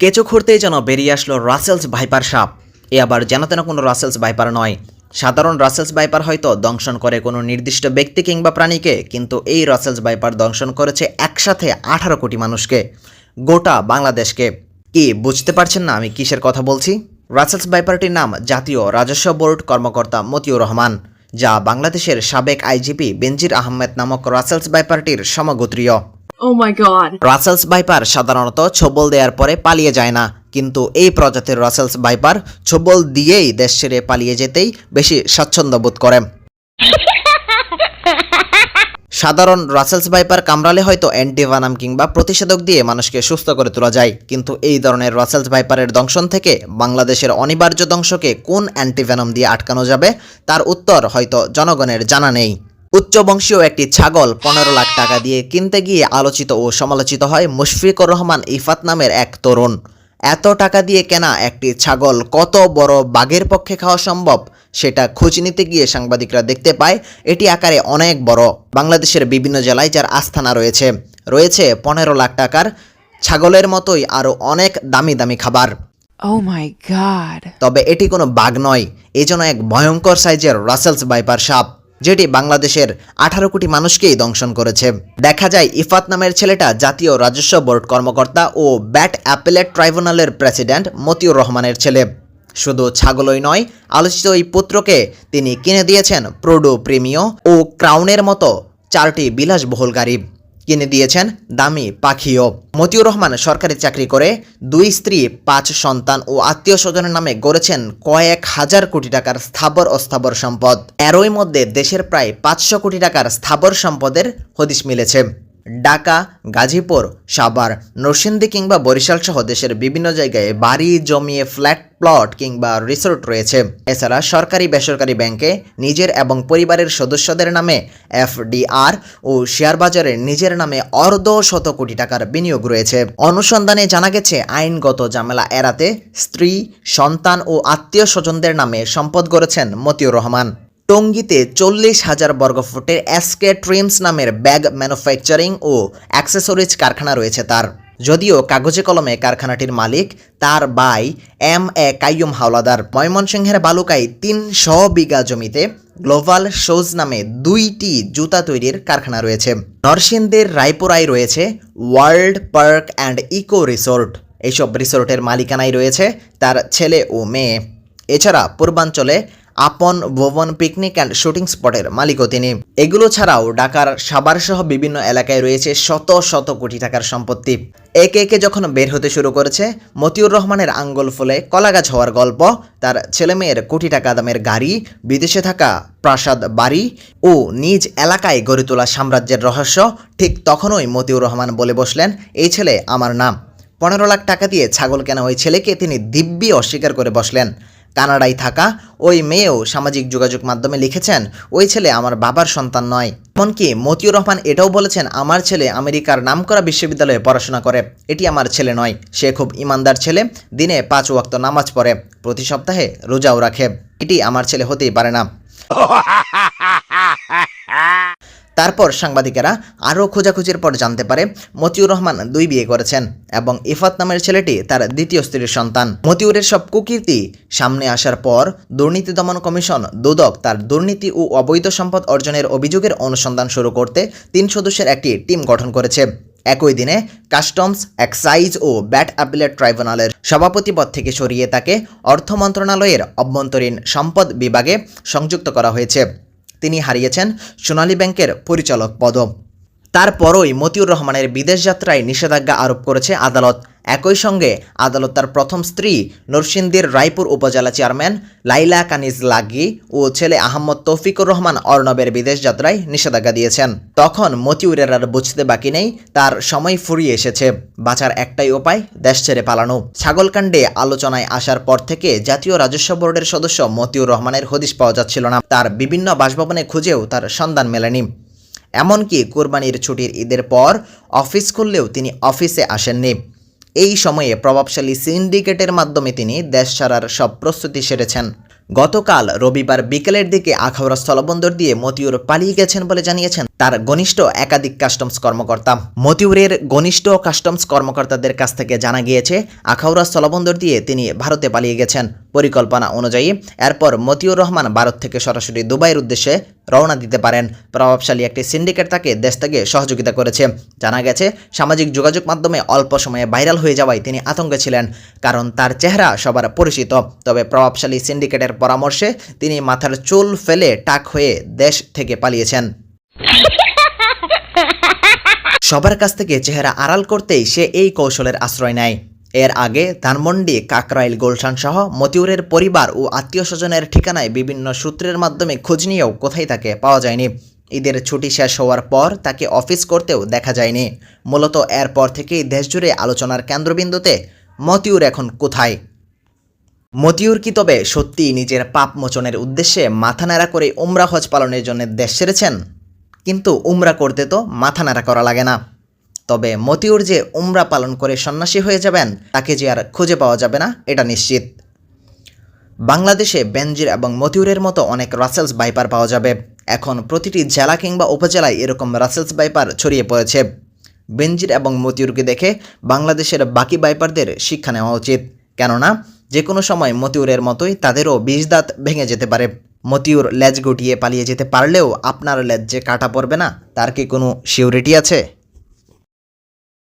কেঁচো খুঁড়তেই যেন বেরিয়ে আসলো রাসেলস ভাইপার সাপ। এ আবার যেন তেন কোনো রাসেলস ভাইপার নয়। সাধারণ রাসেলস ভাইপার হয়তো দংশন করে কোনো নির্দিষ্ট ব্যক্তি কিংবা প্রাণীকে, কিন্তু এই রাসেলস ভাইপার দংশন করেছে একসাথে আঠারো কোটি মানুষকে, গোটা বাংলাদেশকে। কি, বুঝতে পারছেন না আমি কিসের কথা বলছি? রাসেলস ভাইপারটির নাম জাতীয় রাজস্ব বোর্ড কর্মকর্তা মতিউর রহমান, যা বাংলাদেশের সাবেক আইজিপি বেনজির আহমেদ নামক রাসেলস ভাইপারটির সমগোত্রীয়. রাসেলস ভাইপার সাধারণত ছবল দেওয়ার পরে পালিয়ে যায় না, কিন্তু এই প্রজাতির রাসেলস ভাইপার ছবল দিয়েই দেশ ছেড়ে পালিয়ে যেতেই বেশি স্বাচ্ছন্দ্য বোধ করে। সাধারণ রাসেলস ভাইপার কামড়ালে হয়তো অ্যান্টিভানাম কিংবা প্রতিষেধক দিয়ে মানুষকে সুস্থ করে তোলা যায়, কিন্তু এই ধরনের রাসেলস ভাইপারের দংশন থেকে বাংলাদেশের অনিবার্য ধ্বংসকে কোন অ্যান্টিভেনম দিয়ে আটকানো যাবে, তার উত্তর হয়তো জনগণের জানা নেই। উচ্চবংশীয় একটি ছাগল পনেরো লাখ টাকা দিয়ে কিনতে গিয়ে আলোচিত ও সমালোচিত হয় মুশফিকুর রহমান ইফাত নামের এক তরুণ। এত টাকা দিয়ে কেনা একটি ছাগল কত বড় বাঘের পক্ষে খাওয়া সম্ভব সেটা খোঁজ নিতে গিয়ে সাংবাদিকরা দেখতে পায় এটি আকারে অনেক বড়। বাংলাদেশের বিভিন্ন জেলায় যার আস্থানা রয়েছে। রয়েছে পনেরো লাখ টাকার ছাগলের মতোই আরও অনেক দামি দামি খাবার। Oh. তবে এটি কোনো বাঘ নয় এই জন্য এক ভয়ঙ্কর সাইজের রাসেলস ভাইপার সাপ। যেটি বাংলাদেশের আঠারো কোটি মানুষকেই দংশন করেছে। দেখা যায়, ইফাত নামের ছেলেটা জাতীয় রাজস্ব বোর্ড কর্মকর্তা ও ব্যাট অ্যাপেলেট ট্রাইব্যুনালের প্রেসিডেন্ট মতিউর রহমানের ছেলে। শুধু ছাগলই নয়, আলোচিত এই পুত্রকে তিনি কিনে দিয়েছেন প্রোডো প্রেমিও ও ক্রাউনের মতো চারটি বিলাসবহুল গাড়ি। কিনে দিয়েছেন দামি পাখিও। মতিউর রহমান সরকারি চাকরি করে দুই স্ত্রী, পাঁচ সন্তান ও আত্মীয় স্বজনের নামে গড়েছেন কয়েক হাজার কোটি টাকার স্থাবর অস্থাবর সম্পদ। এরই মধ্যে দেশের প্রায় পাঁচশো কোটি টাকার স্থাবর সম্পদের হদিশ মিলেছে। ঢাকা, গাজীপুর, সাভার, নরসিংদী কিংবা বরিশাল সহ দেশের বিভিন্ন জায়গায় বাড়ি জমিয়ে ফ্ল্যাট প্লট কিংবা রিসোর্ট রয়েছে। এছাড়া সরকারি বেসরকারি ব্যাংকে নিজের এবং পরিবারের সদস্যদের নামে এফডিআর ও শেয়ার বাজারে নিজের নামে অর্ধ শত কোটি টাকার বিনিয়োগ রয়েছে। অনুসন্ধানে জানা গেছে, আইনগত ঝামেলা এড়াতে স্ত্রী, সন্তান ও আত্মীয় স্বজনদের নামে সম্পদ গড়েছেন মতিউর রহমান। টঙ্গীতে চল্লিশ হাজার বর্গফুটের এসকে ট্রিমস নামের ব্যাগ ম্যানুফ্যাকচারিং ও অ্যাক্সেসরিজ কারখানা রয়েছে তার। যদিও কাগজে কলমে কারখানাটির মালিক, তার বাই এম এ কাইয়ুম হাওলাদার। ময়মনসিংহের বালুকায় তিনশো বিঘা জমিতে গ্লোবাল শোজ নামে দুইটি জুতা তৈরির কারখানা রয়েছে। নরসিংদীর রায়পুরায় রয়েছে world park and eco resort. এইসব রিসোর্টের মালিকানায় রয়েছে তার ছেলে ও মেয়ে। এছাড়া পূর্বাঞ্চলে Apon Bhubon picnic and shooting স্পটের মালিকও তিনি। এগুলো ছাড়াও ঢাকার সাভার সহ বিভিন্ন এলাকায় রয়েছে শত শত কোটি টাকার সম্পত্তি। একে একে যখন বের হতে শুরু করেছে, মতিউর রহমানের আঙ্গুল ফুলে কলাগাছ হওয়ার গল্প, তার ছেলেমেয়ের কোটি টাকা দামের গাড়ি, বিদেশে থাকা প্রাসাদ বাড়ি ও নিজ এলাকায় গড়ে তোলা সাম্রাজ্যের রহস্য, ঠিক তখনই মতিউর রহমান বলে বসলেন, এই ছেলে আমার নাম। পনেরো লাখ টাকা দিয়ে ছাগল কেনা ওই ছেলেকে তিনি দিব্যি অস্বীকার করে বসলেন। কানাডায় থাকা ওই মেয়েও সামাজিক যোগাযোগ মাধ্যমে লিখেছেন, ওই ছেলে আমার বাবার সন্তান নয়। এমনকি মতিউর রহমান এটাও বলেছেন, আমার ছেলে আমেরিকার নামকরা বিশ্ববিদ্যালয়ে পড়াশোনা করে, এটি আমার ছেলে নয়। সে খুব ইমানদার ছেলে, দিনে পাঁচ ওয়াক্ত নামাজ পড়ে, প্রতি সপ্তাহে রোজাও রাখে। এটি আমার ছেলে হতেই পারে না। তারপর সাংবাদিকেরা আরও খোঁজাখুঁজির পর জানতে পারে মতিউর রহমান দুই বিয়ে করেছেন এবং ইফাত নামের ছেলেটি তার দ্বিতীয় স্ত্রীর সন্তান। মতিউরের সব কুকীর্তি সামনে আসার পর দুর্নীতি দমন কমিশন দুদক তার দুর্নীতি ও অবৈধ সম্পদ অর্জনের অভিযোগের অনুসন্ধান শুরু করতে তিন সদস্যের একটি টিম গঠন করেছে। একই দিনে কাস্টমস, এক্সাইজ ও ব্যাট অ্যাপিলেট ট্রাইব্যুনালের সভাপতি পদ থেকে সরিয়ে তাকে অর্থ মন্ত্রণালয়ের অভ্যন্তরীণ সম্পদ বিভাগে সংযুক্ত করা হয়েছে। তিনি হারিয়েছেন সোনালী ব্যাংকের পরিচালক পদ তারপরই মতিউর রহমানের বিদেশ যাত্রায় নিষেধাজ্ঞা আরোপ করেছে আদালত। একই সঙ্গে আদালত তার প্রথম স্ত্রী নরসিংদীর রায়পুর উপজেলা চেয়ারম্যান লাইলা কানিজ লাগি ও ছেলে আহম্মদ তৌফিকুর রহমান অর্ণবের বিদেশ যাত্রায় নিষেধাজ্ঞা দিয়েছেন। তখন মতিউরের আর বুঝতে বাকি নেই, তার সময় ফুরিয়ে এসেছে। বাঁচার একটাই উপায়, দেশ ছেড়ে পালানো। ছাগলকাণ্ডে আলোচনায় আসার পর থেকে জাতীয় রাজস্ব বোর্ডের সদস্য মতিউর রহমানের হদিশ পাওয়া যাচ্ছিল না। তার বিভিন্ন বাসভবনে খুঁজেও তার সন্ধান মেলেনি। এমনকি কোরবানির ছুটির ঈদের পর অফিস খুললেও তিনি অফিসে আসেননি। এই সময়ে প্রভাবশালী সিন্ডিকেটের মাধ্যমে তিনি দেশ ছাড়ার সব প্রস্তুতি সেরেছেন। গতকাল রবিবার বিকেলের দিকে আখাউড়া স্থলবন্দর দিয়ে মতিউর পালিয়ে গেছেন বলে জানিয়েছেন তার ঘনিষ্ঠ একাধিক কাস্টমস কর্মকর্তা। মতিউরের ঘনিষ্ঠ কাস্টমস কর্মকর্তাদের কাছ থেকে জানা গিয়েছে, আখাউড়া স্থলবন্দর দিয়ে তিনি ভারতে পালিয়ে গেছেন। পরিকল্পনা অনুযায়ী এরপর মতিউর রহমান ভারত থেকে সরাসরি দুবাইয়ের উদ্দেশ্যে রওনা দিতে পারেন। প্রভাবশালী একটি সিন্ডিকেট তাকে দেশ থেকে সহযোগিতা করেছে। জানা গেছে সামাজিক যোগাযোগ মাধ্যমে অল্প সময়ে ভাইরাল হয়ে যাওয়ায় তিনি আতঙ্কে ছিলেন কারণ তার চেহারা সবার পরিচিত। তবে প্রভাবশালী সিন্ডিকেটের পরামর্শে তিনি মাথার চুল ফেলে টাক হয়ে দেশ থেকে পালিয়েছেন। সবার কাছ থেকে চেহারা আড়াল করতেই সে এই কৌশলের আশ্রয় নেয়। এর আগে ধানমন্ডি, কাকরাইল গুলশান সহ মতিউরের পরিবার ও আত্মীয় স্বজনের ঠিকানায় বিভিন্ন সূত্রের মাধ্যমে খোঁজ নিয়েও কোথায় তাকে পাওয়া যায়নি। ঈদের ছুটি শেষ হওয়ার পর তাকে অফিস করতেও দেখা যায়নি। মূলত এরপর থেকেই দেশজুড়ে আলোচনার কেন্দ্রবিন্দুতে মতিউর এখন কোথায়? মতিউর কি তবে সত্যিই নিজের পাপ মোচনের উদ্দেশ্যে মাথা নাড়া করে উমরা হজ পালনের জন্য দেশ ছেড়েছেন? কিন্তু উমরা করতে তো মাথা নাড়া করা লাগে না। তবে মতিউর যে উমরা পালন করে সন্ন্যাসী হয়ে যাবেন, তাকে যে আর খুঁজে পাওয়া যাবে না, এটা নিশ্চিত। বাংলাদেশে বেনজির এবং মতিউরের মতো অনেক রাসেলস বাইপার পাওয়া যাবে। এখন প্রতিটি জেলা কিংবা উপজেলায় এরকম রাসেলস বাইপার ছড়িয়ে পড়েছে। বেনজির এবং মতিউরকে দেখে বাংলাদেশের বাকি বাইপারদের শিক্ষা নেওয়া উচিত। কেননা যে কোনো সময় মতিউরের মতোই তাদেরও বিষ দাঁত ভেঙে যেতে পারে। মতিউর লেজ গুটিয়ে পালিয়ে যেতে পারলেও আপনার লেজ যে কাটা পড়বে না, তার কি কোনো সিউরিটি আছে?